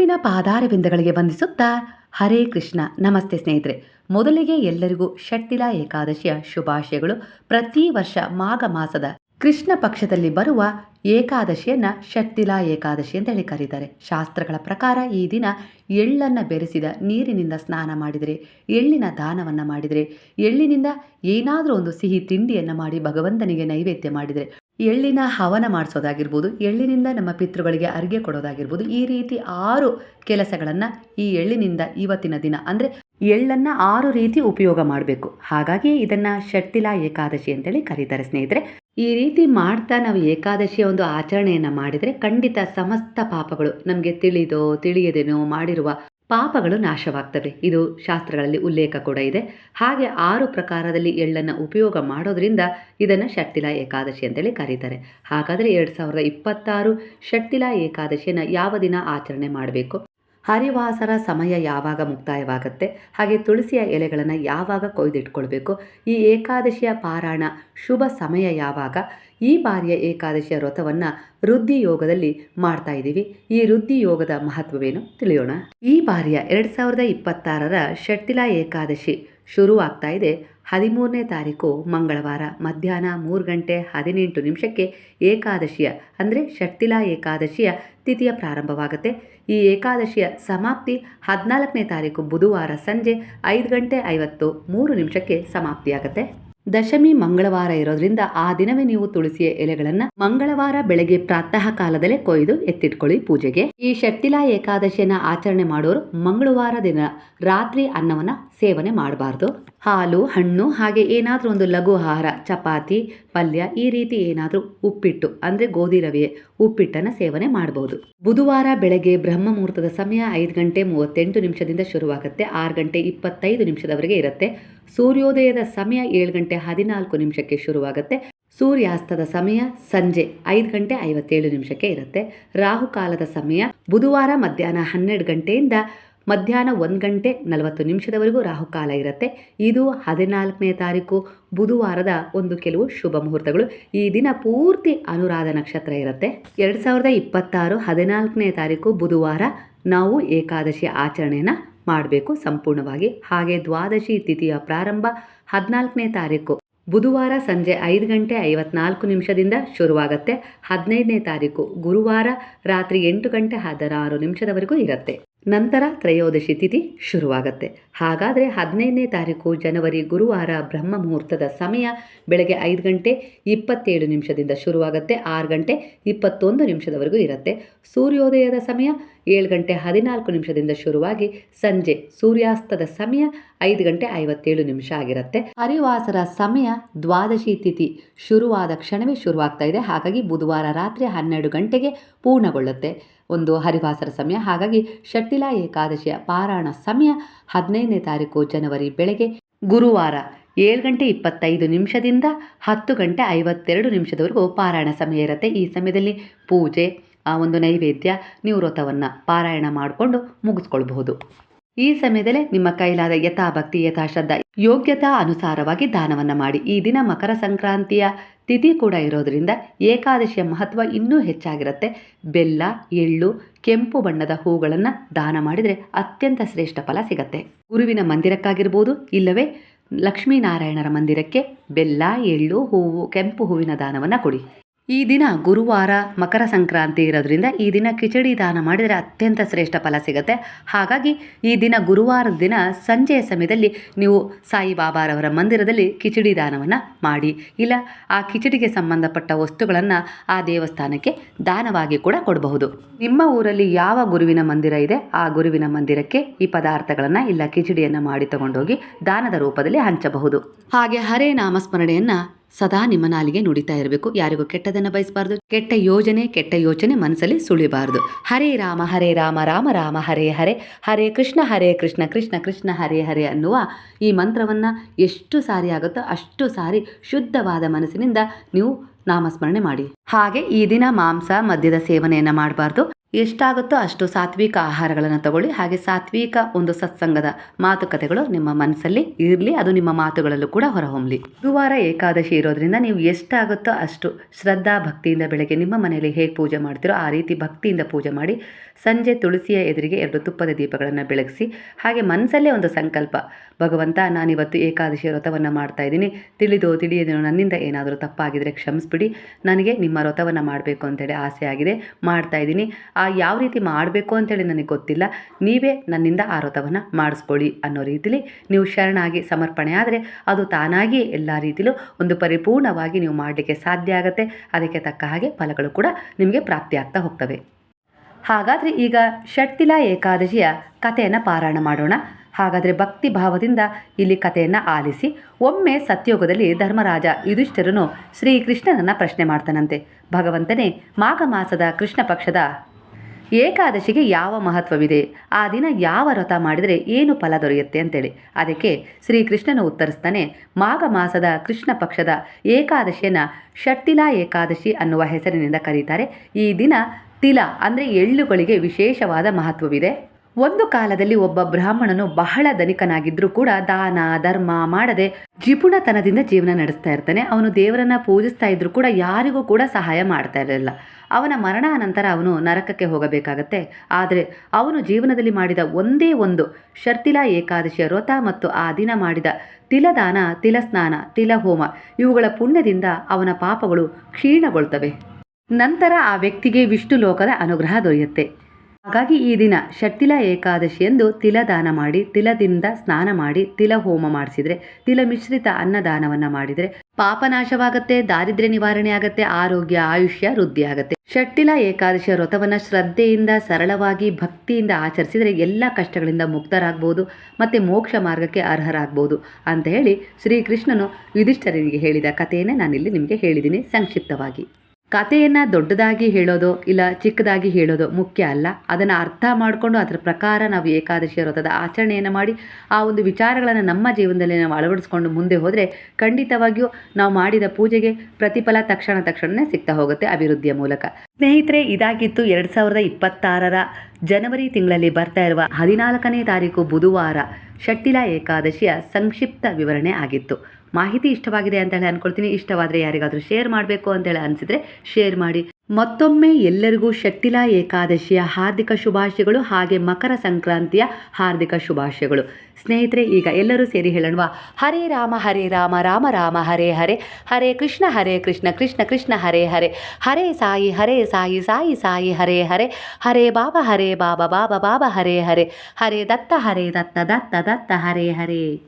ಗುರುವಿನ ಪಾದಾರವಿಂದಗಳಿಗೆ ವಂದಿಸುತ್ತಾ ಹರೇ ಕೃಷ್ಣ. ನಮಸ್ತೆ ಸ್ನೇಹಿತರೆ. ಮೊದಲಿಗೆ ಎಲ್ಲರಿಗೂ ಷಟ್ಟಿಲ ಏಕಾದಶಿಯ ಶುಭಾಶಯಗಳು. ಪ್ರತಿ ವರ್ಷ ಮಾಘ ಮಾಸದ ಕೃಷ್ಣ ಪಕ್ಷದಲ್ಲಿ ಬರುವ ಏಕಾದಶಿಯನ್ನ ಷಟ್ಟಿಲ ಏಕಾದಶಿ ಅಂತ ಹೇಳಿ ಕರೀತಾರೆ. ಶಾಸ್ತ್ರಗಳ ಪ್ರಕಾರ ಈ ದಿನ ಎಳ್ಳನ್ನು ಬೆರೆಸಿದ ನೀರಿನಿಂದ ಸ್ನಾನ ಮಾಡಿದರೆ, ಎಳ್ಳಿನ ದಾನವನ್ನು ಮಾಡಿದರೆ, ಎಳ್ಳಿನಿಂದ ಏನಾದರೂ ಒಂದು ಸಿಹಿ ತಿಂಡಿಯನ್ನು ಮಾಡಿ ಭಗವಂತನಿಗೆ ನೈವೇದ್ಯ ಮಾಡಿದರೆ ಎಳ್ಳಿನ ಹವನ ಮಾಡಿಸೋದಾಗಿರ್ಬೋದು, ಎಳ್ಳಿನಿಂದ ನಮ್ಮ ಪಿತೃಗಳಿಗೆ ಅರ್ಗೆ ಕೊಡೋದಾಗಿರ್ಬೋದು, ಈ ರೀತಿ ಆರು ಕೆಲಸಗಳನ್ನು ಈ ಎಳ್ಳಿನಿಂದ ಇವತ್ತಿನ ದಿನ, ಅಂದರೆ ಎಳ್ಳನ್ನು ಆರು ರೀತಿ ಉಪಯೋಗ ಮಾಡಬೇಕು. ಹಾಗಾಗಿ ಇದನ್ನು ಷಟ್ಟಿಲ ಏಕಾದಶಿ ಅಂತೇಳಿ ಕರೀತಾರೆ ಸ್ನೇಹಿತರೆ. ಈ ರೀತಿ ಮಾಡ್ತಾ ನಾವು ಏಕಾದಶಿಯ ಒಂದು ಆಚರಣೆಯನ್ನು ಮಾಡಿದರೆ ಖಂಡಿತ ಸಮಸ್ತ ಪಾಪಗಳು ನಮಗೆ ತಿಳಿದೋ, ತಿಳಿಯದೇನೋ ಮಾಡಿರುವ ಪಾಪಗಳು ನಾಶವಾಗ್ತವೆ. ಇದು ಶಾಸ್ತ್ರಗಳಲ್ಲಿ ಉಲ್ಲೇಖ ಕೂಡ ಇದೆ. ಹಾಗೆ ಆರು ಪ್ರಕಾರದಲ್ಲಿ ಎಳ್ಳನ್ನು ಉಪಯೋಗ ಮಾಡೋದ್ರಿಂದ ಇದನ್ನು ಷಟ್ಟಿಲ ಏಕಾದಶಿ ಅಂತೇಳಿ ಕರೀತಾರೆ. ಹಾಗಾದರೆ ಎರಡು ಸಾವಿರದ ಇಪ್ಪತ್ತಾರು ಷಟ್ಟಿಲ ಏಕಾದಶಿಯನ್ನು ಯಾವ ದಿನ ಆಚರಣೆ ಮಾಡಬೇಕು? ಹರಿವಾಸರ ಸಮಯ ಯಾವಾಗ ಮುಕ್ತಾಯವಾಗುತ್ತೆ? ಹಾಗೆ ತುಳಸಿಯ ಎಲೆಗಳನ್ನು ಯಾವಾಗ ಕೊಯ್ದಿಟ್ಕೊಳ್ಬೇಕು? ಈ ಏಕಾದಶಿಯ ಪಾರಾಯಣ ಶುಭ ಸಮಯ ಯಾವಾಗ? ಈ ಬಾರಿಯ ಏಕಾದಶಿಯ ವ್ರತವನ್ನು ವೃದ್ಧಿ ಯೋಗದಲ್ಲಿ ಮಾಡ್ತಾ ಇದ್ದೀವಿ. ಈ ವೃದ್ಧಿ ಯೋಗದ ಮಹತ್ವವೇನು ತಿಳಿಯೋಣ. ಈ ಬಾರಿಯ ಎರಡು ಸಾವಿರದ ಇಪ್ಪತ್ತಾರರ ಷಟ್ಟಿಲ ಏಕಾದಶಿ ಶುರುವಾಗ್ತಾ ಇದೆ. ಹದಿಮೂರನೇ ತಾರೀಕು ಮಂಗಳವಾರ. ಮಧ್ಯಾಹ್ನ ಮೂರು ಗಂಟೆ ಹದಿನೆಂಟು ನಿಮಿಷಕ್ಕೆ ಏಕಾದಶಿಯ, ಅಂದರೆ ಷಟ್ಟಿಲ ಏಕಾದಶಿಯ ತಿಥಿಯ ಪ್ರಾರಂಭವಾಗುತ್ತೆ. ಈ ಏಕಾದಶಿಯ ಸಮಾಪ್ತಿ ಹದಿನಾಲ್ಕನೇ ತಾರೀಕು ಬುಧವಾರ ಸಂಜೆ ಐದು ಗಂಟೆ ಐವತ್ತು ಮೂರು ನಿಮಿಷಕ್ಕೆ ಸಮಾಪ್ತಿಯಾಗುತ್ತೆ. ದಶಮಿ ಮಂಗಳವಾರ ಇರೋದ್ರಿಂದ ಆ ದಿನವೇ ನೀವು ತುಳಸಿಯ ಎಲೆಗಳನ್ನ ಮಂಗಳವಾರ ಬೆಳಗ್ಗೆ ಪ್ರಾತಃ ಕಾಲದಲ್ಲೇ ಕೊಯ್ದು ಎತ್ತಿಟ್ಕೊಳ್ಳಿ ಪೂಜೆಗೆ. ಈ ಶಕ್ತಿಲಾ ಏಕಾದಶಿಯನ್ನ ಆಚರಣೆ ಮಾಡೋರು ಮಂಗಳವಾರ ದಿನ ರಾತ್ರಿ ಅನ್ನವನ್ನ ಸೇವನೆ ಮಾಡಬಾರ್ದು. ಹಾಲು, ಹಣ್ಣು, ಹಾಗೆ ಏನಾದರೂ ಒಂದು ಲಘು ಆಹಾರ, ಚಪಾತಿ, ಪಲ್ಯ, ಈ ರೀತಿ ಏನಾದರೂ ಉಪ್ಪಿಟ್ಟು, ಅಂದರೆ ಗೋಧಿ ರವೆ ಉಪ್ಪಿಟ್ಟನ್ನು ಸೇವನೆ ಮಾಡಬಹುದು ಬುಧವಾರ ಬೆಳಗ್ಗೆ ಬ್ರಹ್ಮ ಮುಹೂರ್ತದ ಸಮಯ ಐದು ಗಂಟೆ ಮೂವತ್ತೆಂಟು ನಿಮಿಷದಿಂದ ಶುರುವಾಗುತ್ತೆ. ಆರು ಗಂಟೆ ಇಪ್ಪತ್ತೈದು ನಿಮಿಷದವರೆಗೆ ಇರುತ್ತೆ. ಸೂರ್ಯೋದಯದ ಸಮಯ ಏಳು ಗಂಟೆ ಹದಿನಾಲ್ಕು ನಿಮಿಷಕ್ಕೆ ಶುರುವಾಗುತ್ತೆ. ಸೂರ್ಯಾಸ್ತದ ಸಮಯ ಸಂಜೆ ಐದು ಗಂಟೆ ಐವತ್ತೇಳು ನಿಮಿಷಕ್ಕೆ ಇರುತ್ತೆ. ರಾಹುಕಾಲದ ಸಮಯ ಬುಧವಾರ ಮಧ್ಯಾಹ್ನ ಹನ್ನೆರಡು ಗಂಟೆಯಿಂದ ಮಧ್ಯಾಹ್ನ ಒಂದು ಗಂಟೆ ನಲವತ್ತು ನಿಮಿಷದವರೆಗೂ ರಾಹುಕಾಲ ಇರುತ್ತೆ. ಇದು ಹದಿನಾಲ್ಕನೇ ತಾರೀಕು, ಬುಧವಾರದ ಒಂದು ಕೆಲವು ಶುಭ ಮುಹೂರ್ತಗಳು. ಈ ದಿನ ಪೂರ್ತಿ ಅನುರಾಧ ನಕ್ಷತ್ರ ಇರುತ್ತೆ. ಎರಡು ಸಾವಿರದ ಇಪ್ಪತ್ತಾರು ಹದಿನಾಲ್ಕನೇ ತಾರೀಕು, ಬುಧವಾರ ನಾವು ಏಕಾದಶಿ ಆಚರಣೆಯನ್ನು ಮಾಡಬೇಕು ಸಂಪೂರ್ಣವಾಗಿ. ಹಾಗೆ ದ್ವಾದಶಿ ತಿಥಿಯ ಪ್ರಾರಂಭ ಹದಿನಾಲ್ಕನೇ ತಾರೀಕು. ಬುಧವಾರ ಸಂಜೆ ಐದು ಗಂಟೆ ಐವತ್ನಾಲ್ಕು ನಿಮಿಷದಿಂದ ಶುರುವಾಗುತ್ತೆ. ಹದಿನೈದನೇ ತಾರೀಕು, ಗುರುವಾರ ರಾತ್ರಿ ಎಂಟು ಗಂಟೆ ಹದಿನಾರು ನಿಮಿಷದವರೆಗೂ ಇರುತ್ತೆ. ನಂತರ ತ್ರಯೋದಶಿ ತಿಥಿ ಶುರುವಾಗುತ್ತೆ. ಹಾಗಾದರೆ ಹದಿನೈದನೇ ತಾರೀಕು ಜನವರಿ ಗುರುವಾರ ಬ್ರಹ್ಮ ಮುಹೂರ್ತದ ಸಮಯ ಬೆಳಗ್ಗೆ ಐದು ಗಂಟೆ ಇಪ್ಪತ್ತೇಳು ನಿಮಿಷದಿಂದ ಶುರುವಾಗುತ್ತೆ. ಆರು ಗಂಟೆ ಇಪ್ಪತ್ತೊಂದು ನಿಮಿಷದವರೆಗೂ ಇರುತ್ತೆ. ಸೂರ್ಯೋದಯದ ಸಮಯ ಏಳು ಗಂಟೆ ಹದಿನಾಲ್ಕು ನಿಮಿಷದಿಂದ ಶುರುವಾಗಿ ಸಂಜೆ ಸೂರ್ಯಾಸ್ತದ ಸಮಯ ಐದು ಗಂಟೆ ಐವತ್ತೇಳು ನಿಮಿಷ ಆಗಿರುತ್ತೆ. ಹರಿವಾಸರ ಸಮಯ ದ್ವಾದಶಿ ತಿಥಿ ಶುರುವಾದ ಕ್ಷಣವೇ ಶುರುವಾಗ್ತಾ ಇದೆ. ಹಾಗಾಗಿ ಬುಧವಾರ ರಾತ್ರಿ ಹನ್ನೆರಡು ಗಂಟೆಗೆ ಪೂರ್ಣಗೊಳ್ಳುತ್ತೆ. ಒಂದು ಹರಿವಾಸರ ಸಮಯ. ಹಾಗಾಗಿ ಷಟ್ಟಿಲ ಏಕಾದಶಿಯ ಪಾರಾಯಣ ಸಮಯ ಹದಿನೈದನೇ ತಾರೀಕು ಜನವರಿ ಬೆಳಗ್ಗೆ ಗುರುವಾರ ಏಳು ಗಂಟೆ ಇಪ್ಪತ್ತೈದು ನಿಮಿಷದಿಂದ ಹತ್ತು ಗಂಟೆ ಐವತ್ತೆರಡು ನಿಮಿಷದವರೆಗೂ ಪಾರಾಯಣ ಸಮಯ ಇರುತ್ತೆ. ಈ ಸಮಯದಲ್ಲಿ ಪೂಜೆ ಆ ಒಂದು ನೈವೇದ್ಯ ನೀವು ವ್ರತವನ್ನು ಪಾರಾಯಣ ಮಾಡಿಕೊಂಡು ಮುಗಿಸ್ಕೊಳ್ಬಹುದು. ಈ ಸಮಯದಲ್ಲೇ ನಿಮ್ಮ ಕೈಲಾದ ಯಥಾಭಕ್ತಿ, ಯಥಾಶ್ರದ್ಧ, ಯೋಗ್ಯತಾ ಅನುಸಾರವಾಗಿ ದಾನವನ್ನು ಮಾಡಿ. ಈ ದಿನ ಮಕರ ಸಂಕ್ರಾಂತಿಯ ತಿಥಿ ಕೂಡ ಇರೋದರಿಂದ ಏಕಾದಶಿಯ ಮಹತ್ವ ಇನ್ನೂ ಹೆಚ್ಚಾಗಿರುತ್ತೆ. ಬೆಲ್ಲ, ಎಳ್ಳು, ಕೆಂಪು ಬಣ್ಣದ ಹೂಗಳನ್ನು ದಾನ ಮಾಡಿದರೆ ಅತ್ಯಂತ ಶ್ರೇಷ್ಠ ಫಲ ಸಿಗತ್ತೆ. ಗುರುವಿನ ಮಂದಿರಕ್ಕಾಗಿರ್ಬೋದು, ಇಲ್ಲವೇ ಲಕ್ಷ್ಮೀನಾರಾಯಣರ ಮಂದಿರಕ್ಕೆ ಬೆಲ್ಲ, ಎಳ್ಳು, ಹೂವು, ಕೆಂಪು ಹೂವಿನ ದಾನವನ್ನು ಕೊಡಿ. ಈ ದಿನ ಗುರುವಾರ ಮಕರ ಸಂಕ್ರಾಂತಿ ಇರೋದ್ರಿಂದ ಈ ದಿನ ಕಿಚಡಿ ದಾನ ಮಾಡಿದರೆ ಅತ್ಯಂತ ಶ್ರೇಷ್ಠ ಫಲ ಸಿಗುತ್ತೆ. ಹಾಗಾಗಿ ಈ ದಿನ ಗುರುವಾರದ ದಿನ ಸಂಜೆಯ ಸಮಯದಲ್ಲಿ ನೀವು ಸಾಯಿಬಾಬಾರವರ ಮಂದಿರದಲ್ಲಿ ಕಿಚಡಿ ದಾನವನ್ನು ಮಾಡಿ. ಇಲ್ಲ, ಆ ಕಿಚಡಿಗೆ ಸಂಬಂಧಪಟ್ಟ ವಸ್ತುಗಳನ್ನು ಆ ದೇವಸ್ಥಾನಕ್ಕೆ ದಾನವಾಗಿ ಕೂಡ ಕೊಡಬಹುದು. ನಿಮ್ಮ ಊರಲ್ಲಿ ಯಾವ ಗುರುವಿನ ಮಂದಿರ ಇದೆ? ಆ ಗುರುವಿನ ಮಂದಿರಕ್ಕೆ ಈ ಪದಾರ್ಥಗಳನ್ನು ಇಲ್ಲ ಕಿಚಡಿಯನ್ನು ಮಾಡಿ ತಗೊಂಡೋಗಿ ದಾನದ ರೂಪದಲ್ಲಿ ಹಂಚಬಹುದು. ಹಾಗೆ ಹರೇ ನಾಮಸ್ಮರಣೆಯನ್ನು ಸದಾ ನಿಮ್ಮ ನಾಲಿಗೆ ನುಡಿತಾ ಇರಬೇಕು. ಯಾರಿಗೂ ಕೆಟ್ಟದನ್ನು ಬಯಸಬಾರ್ದು. ಕೆಟ್ಟ ಯೋಜನೆ, ಕೆಟ್ಟ ಯೋಚನೆ ಮನಸ್ಸಲ್ಲಿ ಸುಳಿಬಾರದು. ಹರೇ ರಾಮ ಹರೇ ರಾಮ ರಾಮ ರಾಮ, ಹರೇ ಹರೇ ಹರೇ ಕೃಷ್ಣ ಹರೇ ಕೃಷ್ಣ ಕೃಷ್ಣ ಕೃಷ್ಣ, ಹರೇ ಹರೇ ಅನ್ನುವ ಈ ಮಂತ್ರವನ್ನು ಎಷ್ಟು ಸಾರಿ ಆಗುತ್ತೋ ಅಷ್ಟು ಸಾರಿ ಶುದ್ಧವಾದ ಮನಸ್ಸಿನಿಂದ ನೀವು ನಾಮಸ್ಮರಣೆ ಮಾಡಿ. ಹಾಗೆ ಈ ದಿನ ಮಾಂಸ, ಮದ್ಯದ ಸೇವನೆಯನ್ನು ಮಾಡಬಾರ್ದು. ಎಷ್ಟಾಗುತ್ತೋ ಅಷ್ಟು ಸಾತ್ವಿಕ ಆಹಾರಗಳನ್ನು ತಗೊಳ್ಳಿ. ಹಾಗೆ ಸಾತ್ವಿಕ ಒಂದು ಸತ್ಸಂಗದ ಮಾತುಕತೆಗಳು ನಿಮ್ಮ ಮನಸ್ಸಲ್ಲಿ ಇರಲಿ, ಅದು ನಿಮ್ಮ ಮಾತುಗಳಲ್ಲೂ ಕೂಡ ಹೊರಹೊಮ್ಮಲಿ ಗುರುವಾರ ಏಕಾದಶಿ ಇರೋದ್ರಿಂದ ನೀವು ಎಷ್ಟಾಗುತ್ತೋ ಅಷ್ಟು ಶ್ರದ್ಧಾ ಭಕ್ತಿಯಿಂದ ಬೆಳಗ್ಗೆ ನಿಮ್ಮ ಮನೆಯಲ್ಲಿ ಹೇಗೆ ಪೂಜೆ ಮಾಡ್ತೀರೋ ಆ ರೀತಿ ಭಕ್ತಿಯಿಂದ ಪೂಜೆ ಮಾಡಿ, ಸಂಜೆ ತುಳಸಿಯ ಎದುರಿಗೆ ಎರಡು ತುಪ್ಪದ ದೀಪಗಳನ್ನು ಬೆಳಗಿಸಿ, ಹಾಗೆ ಮನಸ್ಸಲ್ಲೇ ಒಂದು ಸಂಕಲ್ಪ, ಭಗವಂತ ನಾನಿವತ್ತು ಏಕಾದಶಿ ವ್ರತವನ್ನು ಮಾಡ್ತಾ ಇದ್ದೀನಿ, ತಿಳಿದೋ ತಿಳಿಯದೇನೋ ನನ್ನಿಂದ ಏನಾದರೂ ತಪ್ಪಾಗಿದ್ದರೆ ಕ್ಷಮಿಸ್ಬಿಡಿ, ನನಗೆ ನಿಮ್ಮ ವ್ರತವನ್ನು ಮಾಡಬೇಕು ಅಂತೇಳಿ ಆಸೆ ಆಗಿದೆ, ಮಾಡ್ತಾ ಇದ್ದೀನಿ. ಯಾವ ರೀತಿ ಮಾಡಬೇಕು ಅಂತೇಳಿ ನನಗೆ ಗೊತ್ತಿಲ್ಲ. ನೀವೇ ನನ್ನಿಂದ ಆರೋತವನ್ನು ಮಾಡಿಸ್ಕೊಳ್ಳಿ ಅನ್ನೋ ರೀತಿಲಿ ನೀವು ಶರಣಾಗಿ ಸಮರ್ಪಣೆ ಆದರೆ ಅದು ತಾನಾಗಿಯೇ ಎಲ್ಲ ರೀತಿಲೂ ಒಂದು ಪರಿಪೂರ್ಣವಾಗಿ ನೀವು ಮಾಡಲಿಕ್ಕೆ ಸಾಧ್ಯ ಆಗುತ್ತೆ. ಅದಕ್ಕೆ ತಕ್ಕ ಹಾಗೆ ಫಲಗಳು ಕೂಡ ನಿಮಗೆ ಪ್ರಾಪ್ತಿಯಾಗ್ತಾ ಹೋಗ್ತವೆ. ಹಾಗಾದರೆ ಈಗ ಷಟ್ತಿಲ ಏಕಾದಶಿಯ ಕಥೆಯನ್ನು ಪಾರಾಯಣ ಮಾಡೋಣ. ಹಾಗಾದರೆ ಭಕ್ತಿ ಭಾವದಿಂದ ಇಲ್ಲಿ ಕಥೆಯನ್ನು ಆಲಿಸಿ ಒಮ್ಮೆ ಸತ್ಯೋಗದಲ್ಲಿ ಧರ್ಮರಾಜ ಯುಧಿಷ್ಠಿರನು ಶ್ರೀಕೃಷ್ಣನನ್ನು ಪ್ರಶ್ನೆ ಮಾಡ್ತಾನಂತೆ. ಭಗವಂತನೇ, ಮಾಘ ಮಾಸದ ಕೃಷ್ಣ ಪಕ್ಷದ ಏಕಾದಶಿಗೆ ಯಾವ ಮಹತ್ವವಿದೆ? ಆ ದಿನ ಯಾವ ವ್ರತ ಮಾಡಿದರೆ ಏನು ಫಲ ದೊರೆಯುತ್ತೆ ಅಂತೇಳಿ. ಅದಕ್ಕೆ ಶ್ರೀಕೃಷ್ಣನು ಉತ್ತರಿಸ್ತಾನೆ, ಮಾಘ ಮಾಸದ ಕೃಷ್ಣ ಪಕ್ಷದ ಏಕಾದಶಿಯನ್ನು ಷಟ್ಟಿಲ ಏಕಾದಶಿ ಅನ್ನುವ ಹೆಸರಿನಿಂದ ಕರೀತಾರೆ. ಈ ದಿನ ತಿಲ ಅಂದರೆ ಎಳ್ಳುಗಳಿಗೆ ವಿಶೇಷವಾದ ಮಹತ್ವವಿದೆ. ಒಂದು ಕಾಲದಲ್ಲಿ ಒಬ್ಬ ಬ್ರಾಹ್ಮಣನು ಬಹಳ ಧನಿಕನಾಗಿದ್ದರೂ ಕೂಡ ದಾನ, ಧರ್ಮ ಮಾಡದೆ ಜಿಪುಣತನದಿಂದ ಜೀವನ ನಡೆಸ್ತಾ ಇರ್ತಾನೆ. ಅವನು ದೇವರನ್ನ ಪೂಜಿಸ್ತಾ ಇದ್ರೂ ಕೂಡ ಯಾರಿಗೂ ಕೂಡ ಸಹಾಯ ಮಾಡ್ತಾ ಇರಲಿಲ್ಲ. ಅವನ ಮರಣಾನಂತರ ಅವನು ನರಕಕ್ಕೆ ಹೋಗಬೇಕಾಗತ್ತೆ. ಆದರೆ ಅವನು ಜೀವನದಲ್ಲಿ ಮಾಡಿದ ಒಂದೇ ಒಂದು ಶರ್ತಿಲಾ, ಏಕಾದಶಿಯ ವ್ರತ ಮತ್ತು ಆ ದಿನ ಮಾಡಿದ ತಿಲದಾನ, ತಿಲಸ್ನಾನ, ತಿಲಹೋಮ ಇವುಗಳ ಪುಣ್ಯದಿಂದ ಅವನ ಪಾಪಗಳು ಕ್ಷೀಣಗೊಳ್ತವೆ. ನಂತರ ಆ ವ್ಯಕ್ತಿಗೆ ವಿಷ್ಣು ಲೋಕದ ಅನುಗ್ರಹ ದೊರೆಯುತ್ತೆ. ಹಾಗಾಗಿ ಈ ದಿನ ಷಟ್ಟಿಲ ಏಕಾದಶಿ ಎಂದು ತಿಲದಾನ ಮಾಡಿ, ತಿಲದಿಂದ ಸ್ನಾನ ಮಾಡಿ, ತಿಲ ಹೋಮ ಮಾಡಿಸಿದ್ರೆ, ತಿಲ ಮಿಶ್ರಿತ ಅನ್ನದಾನವನ್ನ ಮಾಡಿದ್ರೆ ಪಾಪನಾಶವಾಗತ್ತೆ ದಾರಿದ್ರ್ಯ ನಿವಾರಣೆ ಆಗತ್ತೆ, ಆರೋಗ್ಯ, ಆಯುಷ್ಯ ವೃದ್ಧಿ ಆಗತ್ತೆ. ಷಟ್ಟಿಲ ಏಕಾದಶಿಯ ವ್ರತವನ್ನ ಶ್ರದ್ಧೆಯಿಂದ, ಸರಳವಾಗಿ, ಭಕ್ತಿಯಿಂದ ಆಚರಿಸಿದರೆ ಎಲ್ಲ ಕಷ್ಟಗಳಿಂದ ಮುಕ್ತರಾಗ್ಬೋದು, ಮತ್ತೆ ಮೋಕ್ಷ ಮಾರ್ಗಕ್ಕೆ ಅರ್ಹರಾಗ್ಬೋದು ಅಂತ ಹೇಳಿ ಶ್ರೀಕೃಷ್ಣನು ಯುಧಿಷ್ಠರನಿಗೆ ಹೇಳಿದ ಕಥೆಯನ್ನೇ ನಾನಿಲ್ಲಿ ನಿಮಗೆ ಹೇಳಿದ್ದೀನಿ ಸಂಕ್ಷಿಪ್ತವಾಗಿ. ಕಥೆಯನ್ನು ದೊಡ್ಡದಾಗಿ ಹೇಳೋದು ಇಲ್ಲ ಚಿಕ್ಕದಾಗಿ ಹೇಳೋದು ಮುಖ್ಯ ಅಲ್ಲ. ಅದನ್ನು ಅರ್ಥ ಮಾಡಿಕೊಂಡು ಅದರ ಪ್ರಕಾರ ನಾವು ಏಕಾದಶಿ ವ್ರತದ ಆಚರಣೆಯನ್ನು ಮಾಡಿ, ಆ ಒಂದು ವಿಚಾರಗಳನ್ನು ನಮ್ಮ ಜೀವನದಲ್ಲಿ ನಾವು ಅಳವಡಿಸ್ಕೊಂಡು ಮುಂದೆ ಹೋದರೆ ಖಂಡಿತವಾಗಿಯೂ ನಾವು ಮಾಡಿದ ಪೂಜೆಗೆ ಪ್ರತಿಫಲ ತಕ್ಷಣ ತಕ್ಷಣವೇ ಸಿಗ್ತಾ ಹೋಗುತ್ತೆ ಅಭಿವೃದ್ಧಿಯ ಮೂಲಕ. ಸ್ನೇಹಿತರೆ, ಇದಾಗಿತ್ತು ಎರಡು ಸಾವಿರದ ಇಪ್ಪತ್ತಾರರ ಜನವರಿ ತಿಂಗಳಲ್ಲಿ ಬರ್ತಾ ಇರುವ ಹದಿನಾಲ್ಕನೇ ತಾರೀಕು ಬುಧವಾರ. ಷಟ್ಟಿಲ ಏಕಾದಶಿಯ ಸಂಕ್ಷಿಪ್ತ ವಿವರಣೆ ಆಗಿತ್ತು. ಮಾಹಿತಿ ಇಷ್ಟವಾಗಿದೆ ಅಂತ ಹೇಳಿ ಅನ್ಕೊಳ್ತೀನಿ. ಇಷ್ಟವಾದರೆ ಯಾರಿಗಾದರೂ ಶೇರ್ ಮಾಡಬೇಕು ಅಂತೇಳಿ ಅನಿಸಿದರೆ ಶೇರ್ ಮಾಡಿ. ಮತ್ತೊಮ್ಮೆ ಎಲ್ಲರಿಗೂ ಶಕ್ತಿಲ ಏಕಾದಶಿಯ ಹಾರ್ದಿಕ ಶುಭಾಶಯಗಳು ಹಾಗೆ ಮಕರ ಸಂಕ್ರಾಂತಿಯ ಹಾರ್ದಿಕ ಶುಭಾಶಯಗಳು. ಸ್ನೇಹಿತರೆ, ಈಗ ಎಲ್ಲರೂ ಸೇರಿ ಹೇಳೋಣ ಹರೇ ರಾಮ ಹರೇ ರಾಮ ರಾಮ ರಾಮ, ಹರೇ ಹರೇ. ಹರೇ ಕೃಷ್ಣ ಹರೇ ಕೃಷ್ಣ ಕೃಷ್ಣ ಕೃಷ್ಣ, ಹರೇ ಹರೇ. ಹರೇ ಸಾಯಿ ಹರೇ ಸಾಯಿ ಸಾಯಿ ಸಾಯಿ, ಹರೇ ಹರೇ. ಹರೇ ಬಾಬಾ ಹರೇ ಬಾಬಾ ಬಾಬಾ ಬಾಬಾ, ಹರೇ ಹರೇ. ಹರೇ ದತ್ತ ಹರೇ ದತ್ತ ದತ್ತ ದತ್ತ, ಹರೇ ಹರೇ.